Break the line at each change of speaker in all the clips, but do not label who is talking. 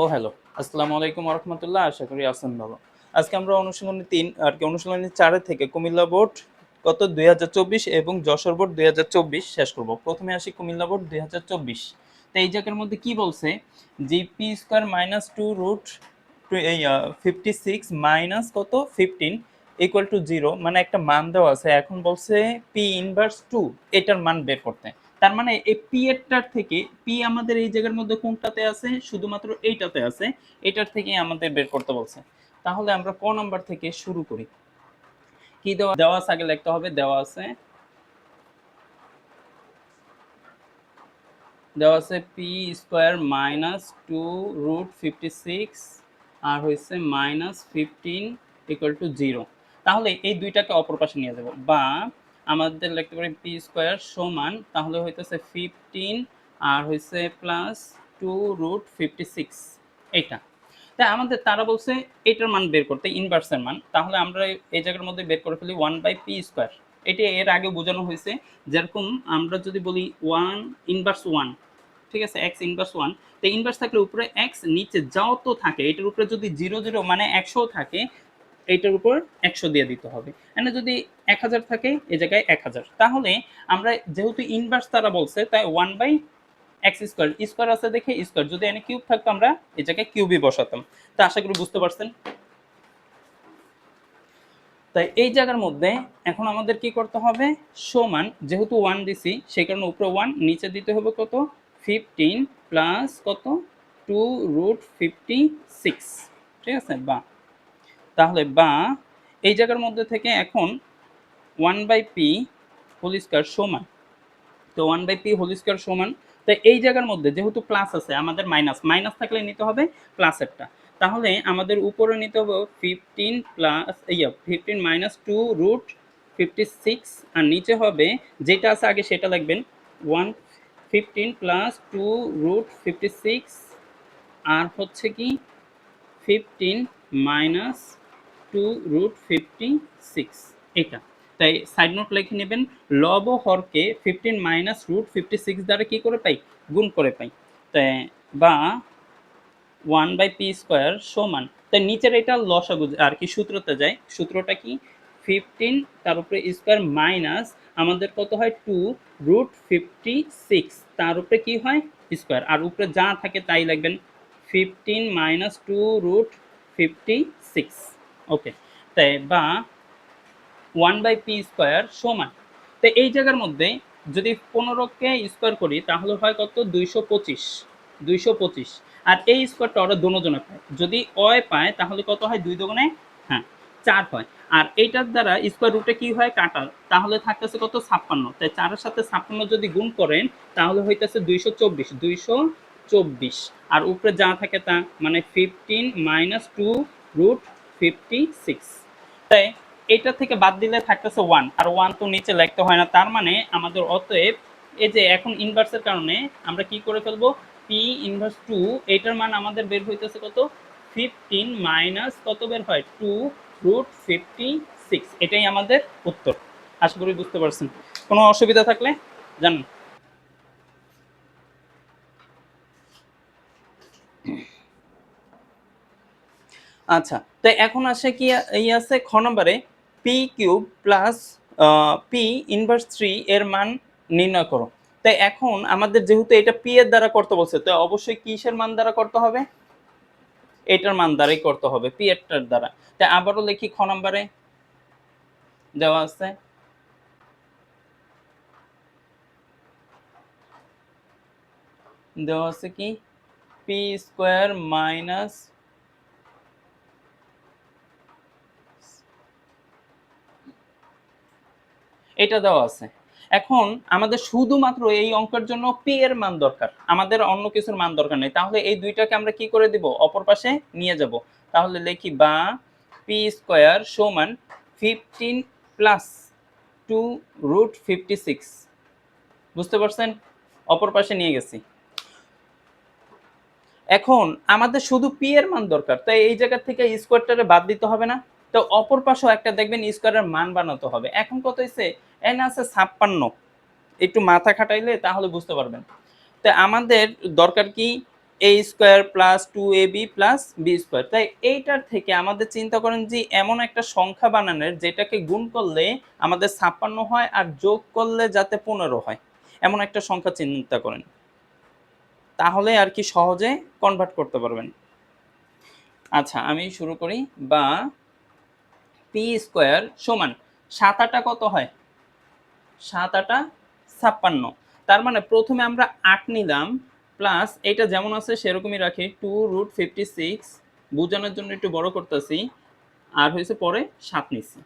ও hello আসসালামু আলাইকুম রহমতুল্লাহ, আশা করি আছেন ভালো। আজকে আমরা অনুশীলনী তিন, আর কি অনুশীলনী চারে থেকে কুমিল্লা বোর্ড কত? দুই হাজার চব্বিশ এবং যশোর বোর্ড দুই হাজার চব্বিশ শেষ করব। প্রথমে আসি কুমিল্লা বোর্ড দুই তো এই জায়গার মধ্যে কি বলছে? GP square minus two root fifty six minus কত? ফিফটিন ইকুয়াল টু জিরো মানে একটা মান দেওয়া আছে। এখন বলছে পি ইনভার্স টু এটার মান বের করতে। তার মানে এই পি এরটার থেকে পি আমাদের এই জায়গার মধ্যে কোনটাতে আছে? শুধুমাত্র এইটাতে আছে। এটার থেকে আমাদের বের করতে বলছে। তাহলে আমরা ক নাম্বার থেকে শুরু করি। কি দেওয়া দেওয়া আছে, আগে লিখতে হবে। দেওয়া আছে দেওয়া আছে P square minus two root fifty six আর হয়েছে minus fifteen equal to zero তাহলে এই দুইটাকে অপর পাশে নিয়ে যাব। বা আমাদের লিখতে পারি পি স্কোয়ার সমান, তাহলে হইতেছে ফিফটিন আর হয়েছে plus two root fifty six এইটা। তাই আমাদের তারা বলছে এটার মান বের করতে ইনভার্সের মান। তাহলে আমরা এই জায়গার মধ্যে বের করে ফেলি ওয়ান বাই পি স্কোয়ার এটি এর আগে বোঝানো হয়েছে, যেরকম আমরা যদি বলি ওয়ান ইনভার্স ওয়ান ঠিক আছে এক্স ইনভার্স ওয়ান তো ইনভার্স থাকলে উপরে এক্স নিচে যাও তো থাকে, এটার উপরে যদি জিরো জিরো মানে একশো থাকে এইটার উপর একশো দিয়ে দিতে হবে। এখানে যদি এক হাজার থাকে, এই জায়গায় এক হাজার। তাহলে আমরা যেহেতু ইনভার্স তারা বলছে, তাই one by X square square আছে দেখে স্কোয়ার যদি এনে কিউব থাকতো, আমরা এই জায়গায় কিউবই বসাতাম। তা আশা করি বুঝতে পারছেন? তাই এই জায়গার মধ্যে এখন আমাদের কি করতে হবে? সমান, যেহেতু ওয়ান দিছি, সেই কারণে উপরে ওয়ান নিচে দিতে হবে কত? ফিফটিন প্লাস কত? টু রুট ফিফটি সিক্স ঠিক আছে? বা তাহলে বা এই জায়গার মধ্যে থেকে এখন one by P whole square সমান। তো one by P whole square সমান। তো এই জায়গার মধ্যে যেহেতু প্লাস আছে, আমাদের মাইনাস মাইনাস থাকলে নিতে হবে প্লাসেরটা তাহলে আমাদের উপরে নিতে হবে fifteen plus yeah fifteen minus two root fifty six আর নিচে হবে যেটা আছে আগে সেটা লাগবেন one fifteen plus two root fifty six আর হচ্ছে কি? Fifteen minus two root fifty six এটা। তাই সাইড নোট লিখে নেবেন, লব হরকে fifteen minus root fifty six দ্বারা কী করে পাই? গুণ করে পাই। তাই বা ওয়ান বাই পি স্কোয়ার সমান। তাই নিচের এটা লসাগু আর কি সূত্রতে যায়, সূত্রটা কি? ফিফটিন তার উপরে স্কোয়ার মাইনাস আমাদের কত হয়? টু রুট ফিফটি সিক্স তার উপরে কি হয়? স্কোয়ার আর উপরে যা থাকে তাই লাগবেন fifteen minus two root fifty six okay, তাই বা ওয়ান বাই পি স্কোয়ার সমান। তো এই জায়গার মধ্যে যদি পনেরোকে স্কোয়ার করি, তাহলে হয় কত? দুইশো পঁচিশ দুইশো পঁচিশ। আর এই স্কোয়ারটা ওরা দুজনে পায়। যদি অয় পায়, তাহলে কত হয়? দুই দোকানে হ্যাঁ চার হয়। আর এইটার দ্বারা স্কোয়ার রুটে কি হয়? কাটা তাহলে থাকতেছে কত? ছাপ্পান্ন। তাই চারের সাথে ছাপ্পান্ন যদি গুণ করেন, তাহলে হইতেছে দুইশো চব্বিশ দুইশো চব্বিশ। আর উপরে যা থাকে তা মানে fifteen minus two root fifty six তাই এটা থেকে বাদ দিলে থাকতেছে ওয়ান আর ওয়ান তো নিচে লিখতে হয় না, তার মানে আমাদের অতএব এই যে এখন ইনভার্সের কারণে আমরা কি করে ফেলব? পি ইনভার্স টু এটার মান আমাদের বের হইতেছে কত? ফিফটিন মাইনাস কত বের হয়? টু রুট ফিফটি সিক্স এটাই আমাদের উত্তর। আশা করি বুঝতে পারছেন। কোনো অসুবিধা থাকলে জানান। আচ্ছা তো এখন আসে কি এই আছে খ নম্বরে P cube plus P inverse three এর মান নির্ণয় করো। তাই এখন আমাদের যেহেতু এটা পি এর দ্বারা করতে বলছে, তো অবশ্যই কিসের মান দ্বারা করতে হবে? এটার মান দ্বারাই করতে হবে পি এরটার দ্বারা। তাই আবারও লিখি খ নম্বরে। দেওয়া আছে। দেওয়া আছে কি? পি স্কোয়ার মাইনাস এটা দেওয়া আছে। এখন আমাদের শুধুমাত্র এই অঙ্কের জন্য পি এর মান দরকার। আমাদের অন্য কিছুর মান দরকার নেই। তাহলে এই দুইটাকে আমরা কি করে দিব? অপর পাশে নিয়ে যাব। তাহলে লিখি বা পি স্কোয়ার সমান fifteen plus two root fifty six বুঝতে পারছেন? অপর পাশে নিয়ে গেছি। এখন আমাদের শুধু পি এর মান দরকার। তাই এই জায়গা থেকে স্কোয়ারটারে বাদ দিতে হবে না। তো অপর পাশেও একটা দেখবেন স্কোয়ারের মান বানাতে হবে। এখন কত হয়েছে এন আছে ছাপ্পান্ন। একটু মাথা খাটাইলে তাহলে বুঝতে পারবেন। তো আমাদের দরকার কি? A square plus two A B plus B square তাই এইটার থেকে আমাদের চিন্তা করেন যে এমন একটা সংখ্যা বানানোর যেটাকে গুণ করলে আমাদের ছাপ্পান্ন হয় আর যোগ করলে যাতে পনেরো হয়। এমন একটা সংখ্যা চিন্তা করেন। তাহলে আর কি সহজে কনভার্ট করতে পারবেন। আচ্ছা আমি শুরু করি। বা পি স্কোয়ার সমান সাত আটা কত হয়? সাত আটা ছাপ্পান্ন। তার মানে প্রথমে আমরা আট নিলাম প্লাস এটা যেমন আছে সেরকমই রাখি। টু রুট ফিফটি সিক্স বোঝানোর জন্য একটু বড় করতেছি, আর হয়েছে পরে সাত নিচ্ছি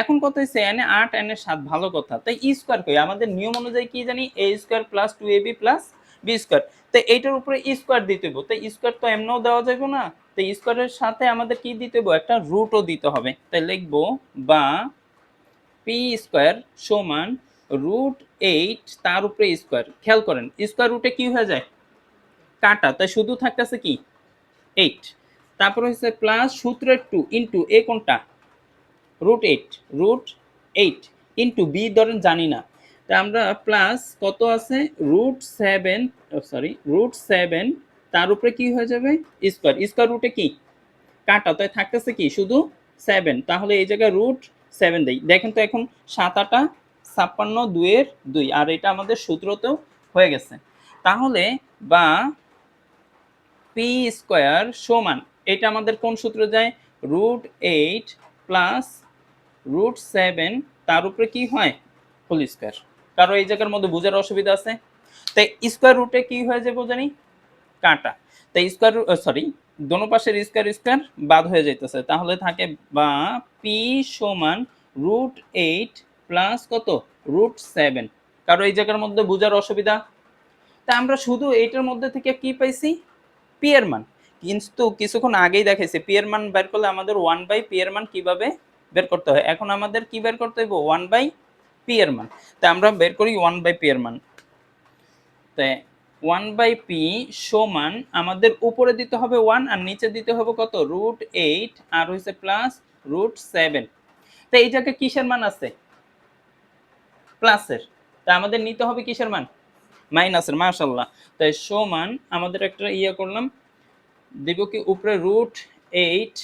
এখন কত হয়েছে? এনে আট এনে সাত, ভালো কথা। তাই ই স্কোয়ার কই? আমাদের নিয়ম অনুযায়ী কি জানি? A square plus two A B plus B square. তো এইটার উপরে স্কোয়ার দিতে হইব। তাই স্কোয়ার তো এমনও দেওয়া যাবে না। তো স্কোয়ারের সাথে আমাদের কি দিতে হইব? একটা রুটও দিতে হবে। তাই লিখব বা পি স্কোয়ার সমান রুট এইট তার উপরে স্কোয়ার। খেয়াল করেন স্কোয়ার রুটে কি হয়ে যায়? কাটা। তাই শুধু থাকতেছে কি? এইট তারপর হচ্ছে প্লাস সূত্রের টু ইন্টু এ কোনটা? Root eight root eight into B ধরেন জানি না। তা আমরা প্লাস কত আছে? Root seven sorry root seven তার উপরে কি হয়ে যাবে? স্কোয়ার স্কোয়ার রুটে কি? কাটা, তাই থাকতেছে কি? শুধু সেভেন তাহলে এই জায়গায় রুট সেভেন দেই। দেখেন তো এখন সাত আটা ছাপ্পান্ন, দুইয়ের দুই, আর এটা আমাদের সূত্রতেও হয়ে গেছে। তাহলে বা পি স্কোয়ার সমান, এটা আমাদের কোন সূত্র যায়? Root eight plus root seven তার উপরে কি হয়? হোল স্কোয়ার কারও এই জায়গার মধ্যে বোঝার অসুবিধা আছে? তাই স্কোয়ার রুটে কি হয়ে যাবে জানি? কাটা। তাই স্কোয়ার সরি দোনো পাশের স্কোয়ার স্কোয়ার বাদ হয়ে যাইতেছে। তাহলে থাকে বা পি সমান রুট এইট প্লাস কত? রুট সেভেন কারও এই জায়গার মধ্যে বোঝার অসুবিধা? তা আমরা শুধু এইটার মধ্যে থেকে কি পাইছি? পি এর মান। কিন্তু কিছুক্ষণ আগেই দেখাইছি পি এর মান বের করলে আমাদের ওয়ান বাই পি এর মান কীভাবে বের করতে হয়? এখন আমাদের কি বের করতে হইব? ওয়ান বাই পি এর মান। তা আমরা বের করি ওয়ান বাই পি এর মান। তাই ওয়ান বাই পি সমান আমাদের উপরে দিতে হবে ওয়ান আর নিচে দিতে হবে কত? রুট এইট আর হয়েছে প্লাস রুট সেভেন তো এই জায়গায় কিসের মান আছে? প্লাসের তা আমাদের নিতে হবে কিসের মান? মাইনাসের মাশাল্লাহ তাই সমান আমাদের একটা ইয়ে করলাম, দিব কি উপরে রুট এইট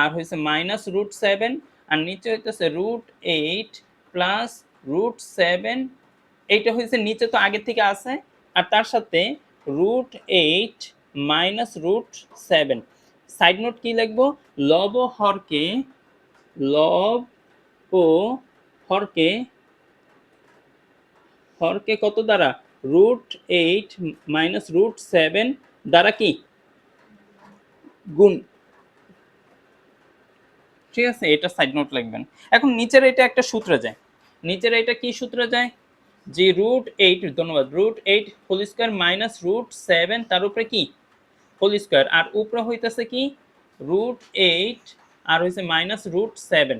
আর হয়েছে মাইনাস রুট সেভেন আর নিচে হইতেছে root eight plus root seven এইটা হয়েছে নিচে তো আগে থেকে আছে, আর তার সাথে root eight minus root seven side note কি লিখব? লব ও হরকে, লব ও হরকে হরকে কত দ্বারা? Root eight minus root seven দ্বারা কি? গুণ। ঠিক আছে, এটা সাইড নোট লিখবেন। এখন নিচের এটা একটা সূত্রে যায়। নিচের এটা কি সূত্রে যায়? যে রুট এইট ধন্যবাদ। Root eight whole square minus root seven তার উপরে কি? হোল স্কোয়ার আর উপরে হইতেছে কি? রুট এইট আর হইছে মাইনাস রুট সেভেন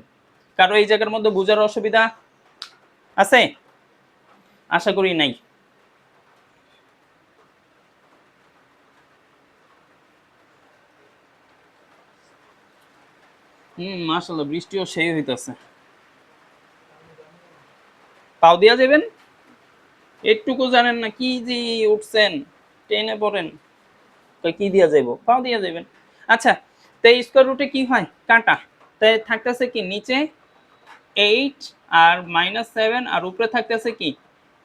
কারও এই জায়গার মধ্যে বোঝার অসুবিধা আছে? আশা করি নাই। হুম মাশাল্লাহ বৃষ্টিও সেই হইতাছে। পাও দিয়া যাবেন? এটুকু জানেন না, কি যে উঠছেন, টেনে পড়েন। কি দিয়া যাইব? পাও দিয়া যাবেন আচ্ছা তো এই স্কোয়ার রুটে কি হয়? কাটা। তাই থাকতেছে কি নিচে? এইট আর মাইনাস সেভেন আর উপরে থাকতেছে কি?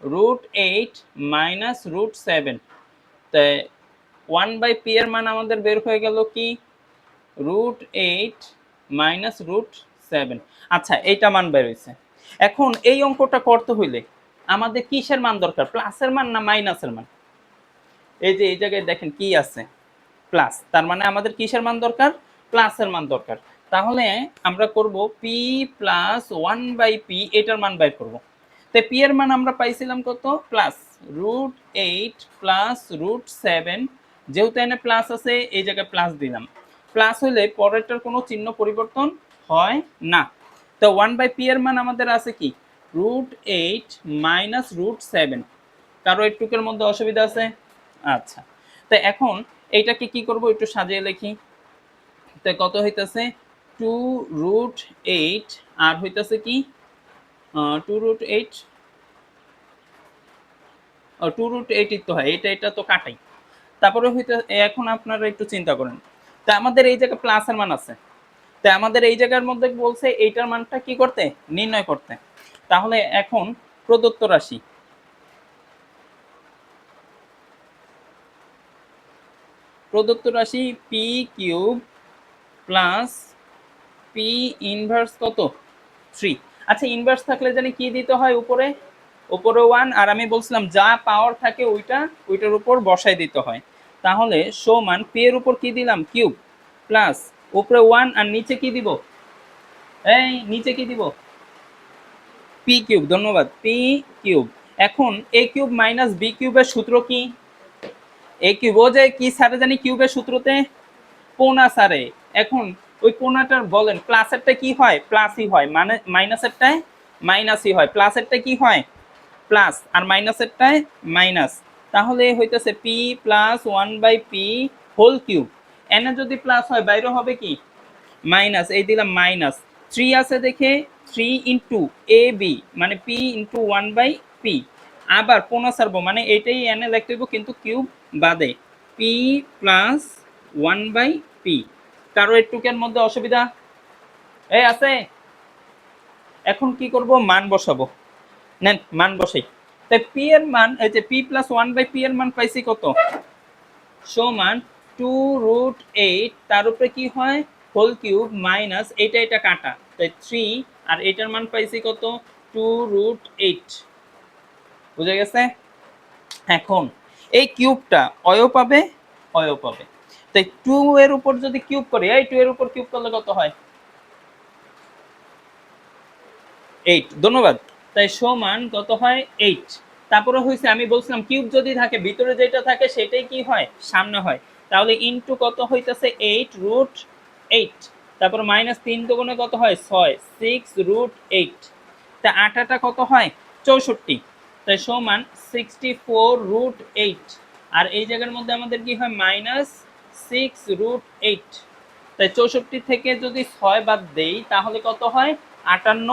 Root eight minus root seven তাই ওয়ান বাই পি এর মান আমাদের বের হয়ে গেল কি? Root eight minus root seven আচ্ছা এইটা মান বের হয়েছে এখন এই অঙ্কটা করতে হইলে আমাদের কিসের মান দরকার? প্লাসের মান না মাইনাসের মান? এই যে, এই জায়গায় দেখেন কি আছে? প্লাস। তার মানে আমাদের কিসের মান দরকার? প্লাসের মান দরকার। তাহলে আমরা করব P plus one by P এটার মান বের করব। তো পি এর মান আমরা পাইছিলাম কত? Plus root eight plus root seven যেহেতু এনে প্লাস আছে, এই জায়গায় প্লাস দিলাম। প্লাস হলে পরেরটার কোনো চিহ্ন পরিবর্তন হয় না। তো ওয়ান বাই পি এর মান আমাদের আছে কি? Root eight minus root seven কারও একটুকের মধ্যে অসুবিধা আছে? আচ্ছা। তো এখন এইটাকে কি করব একটু সাজিয়ে লিখি। তো কত হইতাছে? টু রুট এইট আর হইতাছে কি? Two root eight two root eight তো হয়, এটা এটা তো কাটাই। তারপরে হইতে এখন আপনারা একটু চিন্তা করেন। তা আমাদের এই জায়গায় প্লাসের মান আছে। তা আমাদের এই জায়গার মধ্যে বলছে এইটার মানটা কি করতে? নির্ণয় করতে। তাহলে এখন প্রদত্ত রাশি। প্রদত্ত রাশি P cube plus P inverse কত? থ্রি আচ্ছা ইনভার্স থাকলে জানি কি দিতে হয় উপরে? উপরে ওয়ান আর আমি বলছিলাম যা পাওয়ার থাকে ওইটা, ওইটার উপর বসাই দিতে হয়। তাহলে সমান পি এর উপর কি দিলাম? কিউব প্লাস উপরে ওয়ান আর নিচে কি দিব? এই, নিচে কি দিব? পি কিউব ধন্যবাদ পি কিউব এখন এ কিউব মাইনাস বি কিউবের সূত্র কি? এ কিউব ও যে কি স্যারে জানি কিউবের সূত্রতে? পোনা স্যারে এখন ওই পোনাটার বলেন প্লাসেরটা কি হয়? প্লাসই হয়। মানে মাইনাসেরটায় মাইনাসই হয়। প্লাসেরটা কি হয়? প্লাস আর মাইনাসেরটায় মাইনাস তাহলে হইতেছে P plus one by P whole cube এনে যদি প্লাস হয় বাইরে হবে কি? মাইনাস এই দিলাম মাইনাস থ্রি আছে দেখে থ্রি ইন্টু এ বি মানে P into one by P আবার পোনা সারবো মানে এইটাই এনে লিখতে হইব কিন্তু কিউব বাদে। P plus one by P কারও একটুকের মধ্যে অসুবিধা? এই আছে? এখন কি করব? মান বসাবো। নেন, মান বসাই। তাই পি এর মান, এই যে P plus one by P এর মান পাইছি কত? সমান টু রুট এইট তার উপরে কি হয়? হোল কিউব মাইনাস এইটা এটা কাটা। তাই থ্রি আর এটার মান পাইছি কত? টু রুট এইট বুঝে গেছে? এখন, এই কিউবটা অয় পাবে অয় পাবে। তাই টু এর উপর যদি কিউব করি, এই টু এর উপর কিউব করলে কত হয়? এইট ধন্যবাদ। তাই সমান কত হয়? এইট তারপরে হয়েছে আমি বলছিলাম কিউব যদি থাকে, ভিতরে যেটা থাকে, সেটাই কি হয়? সামনে হয়। তাহলে ইনটু কত হইতেছে এইট রুট এইট তারপর মাইনাস তিন দুগুণে কত হয়? ছয় সিক্স রুট এইট তা আটাটা কত হয়? চৌষট্টি। তাই সমান সিক্সটি ফোর রুট এইট আর এই জায়গার মধ্যে আমাদের কি হয়? মাইনাস সিক্স রুট এইট তাই চৌষট্টি থেকে যদি ছয় বাদ দেই, তাহলে কত হয়? আটান্ন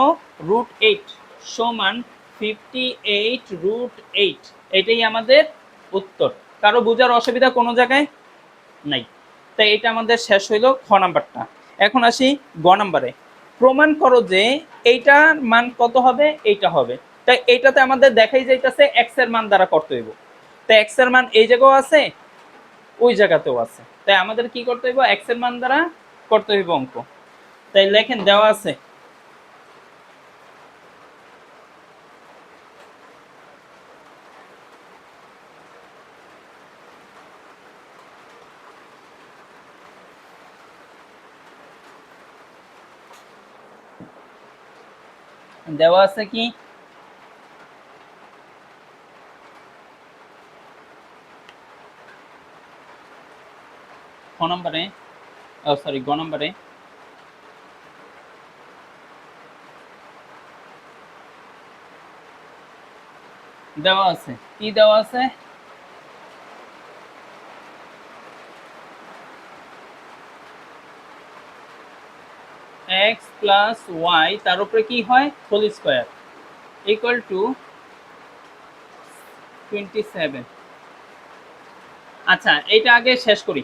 রুট এইট সমান ফিফটি এইট রুট এইট এটাই আমাদের উত্তর। কারও বোঝার অসুবিধা কোনো জায়গায়? নাই। তাই এটা আমাদের শেষ হইল খ নাম্বারটা। এখন আসি গ নাম্বারে। প্রমাণ করো যে এইটার মান কত হবে, এইটা হবে। তাই এইটাতে আমাদের দেখাই যাইতেছে এক্সের মান দ্বারা করতে হইব। তাই এক্সের মান এই জায়গাও আছে, ওই জায়গাতেও আছে। তাই আমাদের কি করতে হইব এক্সের মান দ্বারা করতে হইব অঙ্ক। তাই লেখেন, দেওয়া আছে। দেওয়া আছে কি খ নম্বরে সরি গ নম্বরে দেওয়া আছে কি দেওয়া আছে এক্স প্লাস ওয়াই তার উপরে কি হয়? Whole square equal to twenty seven আচ্ছা এইটা আগে শেষ করি।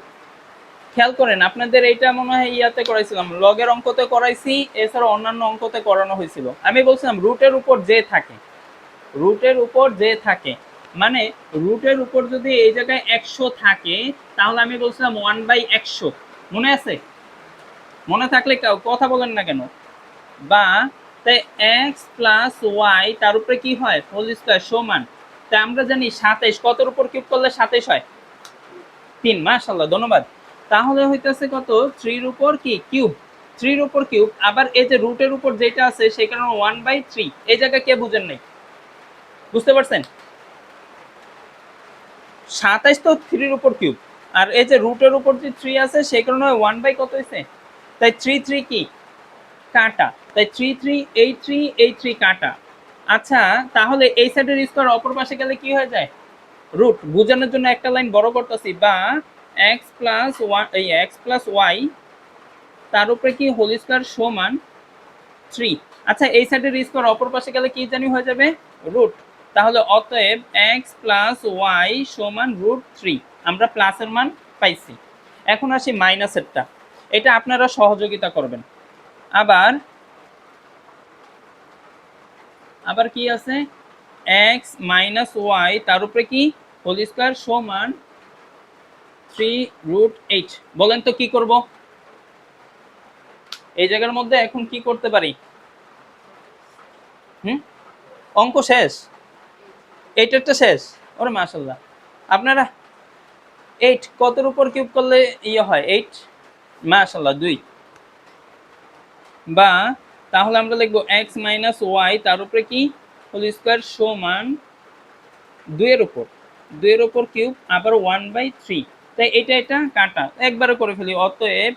খেয়াল করেন, আপনাদের এইটা মনে হয় ইয়াতে করাইছিলাম। লগের অঙ্কতে করাইছি, এছাড়া অন্যান্য অঙ্কতে করানো হয়েছিল। আমি বলছিলাম, রুটের উপর যে থাকে, রুটের উপর যে থাকে মানে রুটের উপর যদি এই জায়গায় একশো থাকে, তাহলে আমি বলছিলাম ওয়ান বাই একশো। মনে আছে? মনে থাকলে কথা বলেন না কেন? বা তাই এক্স প্লাস ওয়াই তার উপরে কি হয়? হোল স্কোয়ার সমান। তাই আমরা জানি সাতাইশ, কতর উপর কিউব করলে সাতাইশ হয়? তিন মাশাল্লাহ ধন্যবাদ। তাহলে হইতেছে কত? থ্রির উপর কি? কিউব থ্রির উপর কিউব আবার এই যে রুটের উপর যেটা আছে, সেই কারণে ওয়ান বাই থ্রি এই জায়গায় কে বুঝেন নাই? বুঝতে পারছেন? সাতাইশ তো থ্রির উপর কিউব আর এই যে রুটের উপর যে থ্রি আছে, সেই কারণে ওয়ান বাই কত হয়েছে তাই থ্রি থ্রি কি? কাটা। তাই থ্রি থ্রি এই থ্রি এই থ্রি কাটা। আচ্ছা তাহলে এই সাইডের স্কোয়ার অপর পাশে গেলে কি হয়ে যায়? রুট বোঝানোর জন্য একটা লাইন বড় করতেছি, বা এক্স প্লাস ওয়ান এই এক্স প্লাস ওয়াই তার উপরে কি হোল স্কোয়ার সমান থ্রি আচ্ছা এই সাইডের স্কোয়ার অপর পাশে গেলে কি জানি হয়ে যাবে? রুট তাহলে অতএব এক্স প্লাস ওয়াই সমান রুট থ্রি আমরা প্লাসের মান পাইছি। এখন আসি মাইনাসেরটা এটা আপনারা সহযোগিতা করবেন। আবার আবার কি আছে? এক্স মাইনাস ওয়াই তার উপরে কি? হোল স্কোয়ার সমান থ্রি রুট এইট বলেন তো কি করব? এই জায়গার মধ্যে এখন কি করতে পারি? হুম? অঙ্ক শেষ। এইটারটা শেষ। ওরে মাশাল্লাহ। আপনারা এইট কতর উপর কিউব করলে ইয়ে হয়? এইট মাশাল্লাহ দুই। বা, তাহলে আমরা লিখব এক্স মাইনাস ওয়াই তার উপরে কি? হোল স্কোয়ার সমান দুইয়ের উপর। দুইয়ের উপর কিউব আবার ওয়ান বাই থ্রি তাই এটা এটা কাটা। একবারে করে ফেলি, অতএব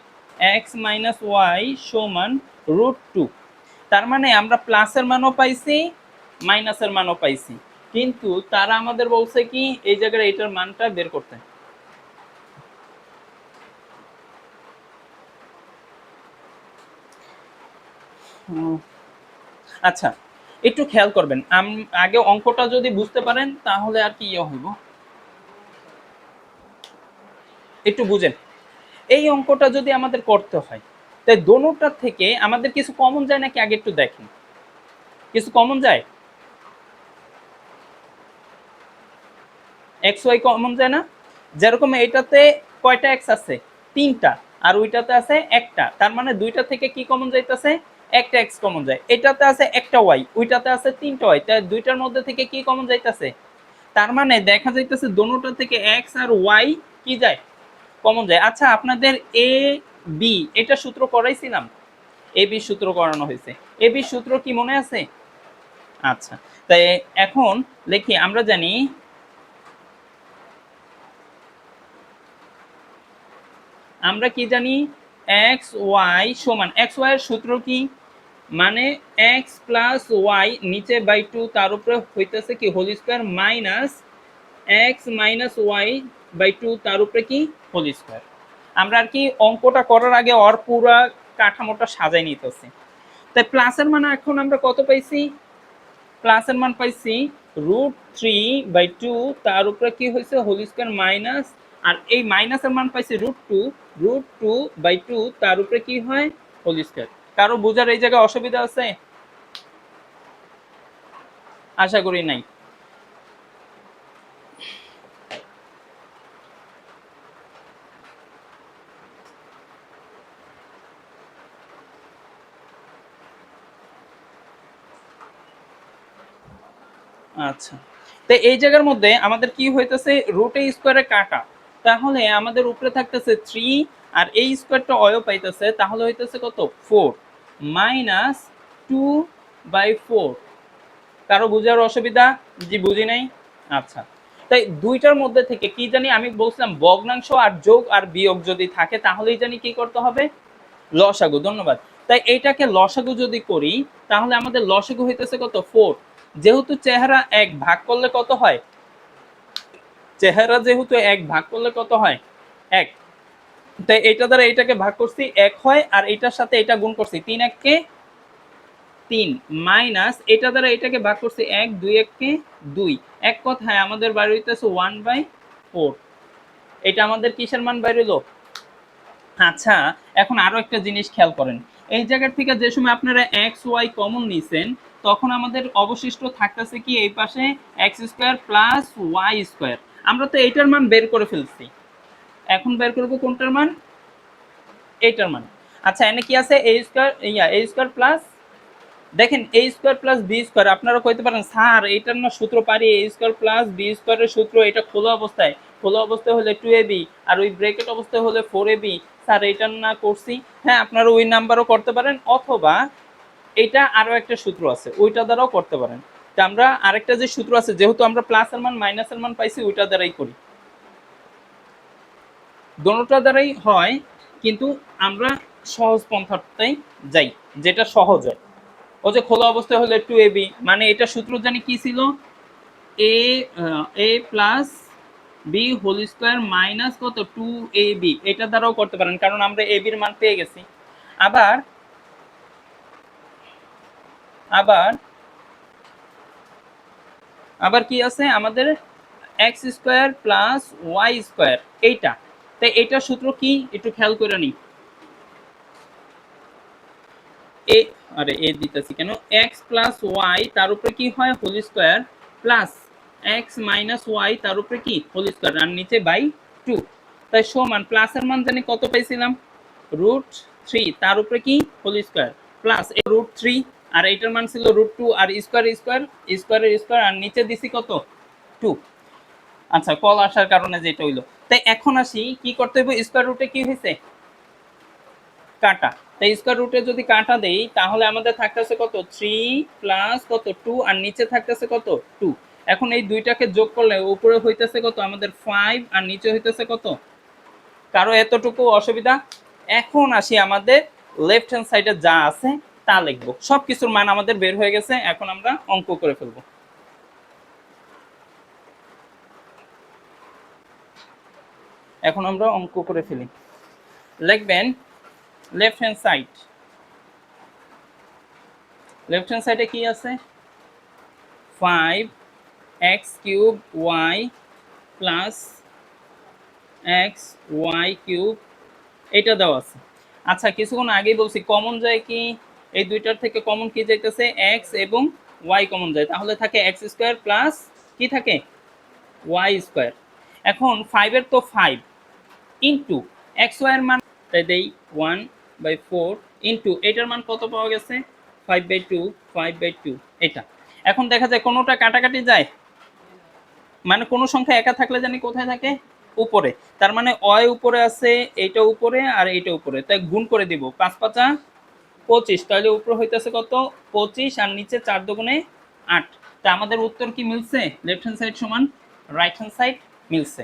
এক্স মাইনাস ওয়াই সমান রুট টু তার মানে আমরা প্লাসের মানও পাইছি মাইনাসের মানও পাইছি। কিন্তু তারা আমাদের বলছে কি, এই জায়গায় এটার মানটা বের করতে। আচ্ছা একটু খেয়াল করবেন। আগে অঙ্কটা যদি বুঝতে পারেন, তাহলে আর কি ইয়ে হইব? একটু বুঝেন। এই অঙ্কটা যদি আমাদের করতে হয়, তাই দোনোটার থেকে আমাদের কিছু কমন যায় নাকি আগে একটু দেখেন? কিছু কমন যায়? এক্স ওয়াই কমন যায় না? যেরকম এটাতে কয়টা এক্স আছে? তিনটা। আর ওইটাতে আছে একটা। তার মানে দুইটা থেকে কি কমন যাইতেছে? একটা এক্স কমন যায়। এটাতে আছে একটা ওয়াই ওইটাতে আছে তিনটা ওয়াই তাই দুইটার মধ্যে থেকে কি কমন যাইতেছে? তার মানে দেখা যাইতেছে দোনোটা থেকে এক্স আর ওয়াই কি যায়? কমন যায়। আচ্ছা আপনাদের এ বি এটা সূত্র করাইছিলাম। এ বি সূত্র করানো হয়েছে। এ বি সূত্র কি মনে আছে? আচ্ছা তাই এখন লিখি, আমরা জানি আমরা কি জানি? এক্স ওয়াই সমান। এক্স ওয়াই এর সূত্র কি? মানে এক্স প্লাস ওয়াই নিচে বাই টু তার উপরে হইতেছে কি? Whole square minus X minus Y by two তার উপরে কি? হোল স্কোয়ার আমরা আর কি অঙ্কটা করার আগে অর পুরা কাঠামোটা সাজাই নিতেছি। তাই প্লাসের মান এখন আমরা কত পাইছি? প্লাসের মান পাইছি রুট থ্রি বাই টু তার উপরে কি হয়েছে হোল স্কোয়ার মাইনাস আর এই মাইনাসের মান পাইছি root two root two by two তার উপরে কি হয়? হোল স্কোয়ার কারও বোঝার এই জায়গায় অসুবিধা আছে? আশা করি নাই। আচ্ছা। তো এই জায়গার মধ্যে আমাদের কি হইতেছে? রুট স্কোয়ারে কাটা। তাহলে আমাদের উপরে থাকতেছে থ্রি আর এই স্কোয়ারটা অয় পাইতেছে। তাহলে হইতেছে কত? Four minus two by four. কারও বুঝার অসুবিধা? জি, বুঝি নাই? আচ্ছা। তাই দুইটার মধ্যে থেকে কি জানি আমি বলছিলাম ভগ্নাংশ আর যোগ আর বিয়োগ যদি থাকে, তাহলেই জানি কি করতে হবে? লসাগু, ধন্যবাদ। তাই এইটাকে লসাগু যদি করি, তাহলে আমাদের লসাগু হইতেছে কত? ফোর। যেহেতু চেহারা এক ভাগ করলে কত হয়? চেহারা যেহেতু এক ভাগ করলে কত হয়? এক। তাই এটা দ্বারা এটাকে ভাগ করছি এক হয়, আর এটার সাথে এটা গুণ করছি তিন এককে তিন মাইনাস এটা দ্বারা এটাকে ভাগ করছি এক, দুই এককে দুই। এক কথায় আমাদের বাড়ি হইতেছে ওয়ান বাই ফোর এটা আমাদের কিসের মান বাইরে বাইরেলো আচ্ছা এখন আরও একটা জিনিস খেয়াল করেন। এই জায়গার থেকে যে সময় আপনারা এক্স ওয়াই কমন নিছেন, তখন আমাদের অবশিষ্ট থাকতেছে কি এই পাশে X square plus Y square আমরা তো এইটার মান বের করে ফেলছি। এখন বের করব কোনটার মান? এইটার মান। আচ্ছা এনে কি আছে? এ স্কোয়ার ইয়া এ স্কোয়ার প্লাস দেখেন A square plus B square আপনারা কইতে পারেন, স্যার, এইটার না সূত্র পারি এ স্কোয়ার প্লাস বি স্কোয়ারের সূত্র, এটা খোলা অবস্থায়। খোলা অবস্থায় হলে টু এ বি আর ওই ব্রেকেট অবস্থায় হলে ফোর এ বি স্যার, এইটার না করছি। হ্যাঁ আপনারা ওই নাম্বারও করতে পারেন, অথবা এটা আরও একটা সূত্র আছে, ওইটা দ্বারাও করতে পারেন। তা আমরা আরেকটা যে সূত্র আছে, যেহেতু আমরা প্লাসের মান মাইনাসের মান পাইছি, ওইটা দ্বারাই করি। দোনোটা দ্বারাই হয়, কিন্তু আমরা সহজ পন্থাটাই যাই, যেটা সহজ হয়। ও যে খোলা অবস্থায় হলে টু এ বি মানে এটা সূত্র জানি কি ছিল? A A plus B whole square minus কত? টু এ বি এটা দ্বারাও করতে পারেন, কারণ আমরা এ বির মান পেয়ে গেছি। আবার আবার আবার কি আছে? আমাদের X square plus Y square এইটা। তাই এইটার সূত্র কি? একটু খেয়াল করে নিই। এ, আরে, এ দিতেছি কেন? এক্স প্লাস ওয়াই তার উপরে কি হয়? Whole square plus X minus Y তার উপরে কি? হোল স্কোয়ার আর নিচে বাই টু তাই সমান প্লাসের মান জানি কত পাইছিলাম? রুট থ্রি তার উপরে কি? Whole square plus root three আর এইটার মান ছিল রুট টু আর স্কোয়ার স্কোয়ার স্কোয়ারের স্কোয়ার আর নিচে দিছি কত? টু আচ্ছা কল আসার কারণে যেটা হইল। তাই এখন আসি, কি করতে হবে স্কোয়ার রুটে কি হয়েছে কাটা। তাই স্কোয়ার রুটে যদি কাটা দেই, তাহলে আমাদের থাকতেছে কত? থ্রি প্লাস কত? টু আর নিচে থাকতেছে কত? টু এখন এই দুইটাকে যোগ করলে উপরে হইতেছে কত? আমাদের ফাইভ আর নিচে হইতেছে কত? কারও এতটুকু অসুবিধা? এখন আসি আমাদের লেফট হ্যান্ড সাইডে যা আছে, তা লিখব। সব কিছুর মান আমাদের বের হয়ে গেছে, এখন আমরা অঙ্ক করে ফেলব। এখন আমরা অঙ্ক করে ফেলি। লিখবেন left hand side left hand সাইডে কি আছে? Five X cube Y plus X Y cube এটা দেওয়া আছে। আচ্ছা কিছুক্ষণ আগেই বলছি কমন যায় কি? এই দুইটার থেকে কমন কি যাইতেছে? এক্স এবং ওয়াই কমন যায়। তাহলে থাকে এক্স স্কোয়ার প্লাস কি থাকে? ওয়াই স্কোয়ার এখন ফাইভের তো ফাইভ ইন্টু এক্স ওয়াই এর মান তাই দেই ওয়ান বাই ফোর ইন্টু এটার মান কত পাওয়া গেছে? Five by two five by two এটা। এখন দেখা যায় কোনোটা কাটাকাটি যায়? মানে কোনো সংখ্যা একা থাকলে জানি কোথায় থাকে? উপরে। তার মানে অয় উপরে আছে, এইটা উপরে আর এইটা উপরে। তাই গুণ করে দিব। পাঁচ পাঁচা পঁচিশ। তাহলে উপরে হইতেছে কত? পঁচিশ আর নিচে চার দুগুণে আট। তা আমাদের উত্তর কি মিলছে? লেফট হ্যান্ড সাইড সমান রাইট হ্যান্ড সাইড মিলছে।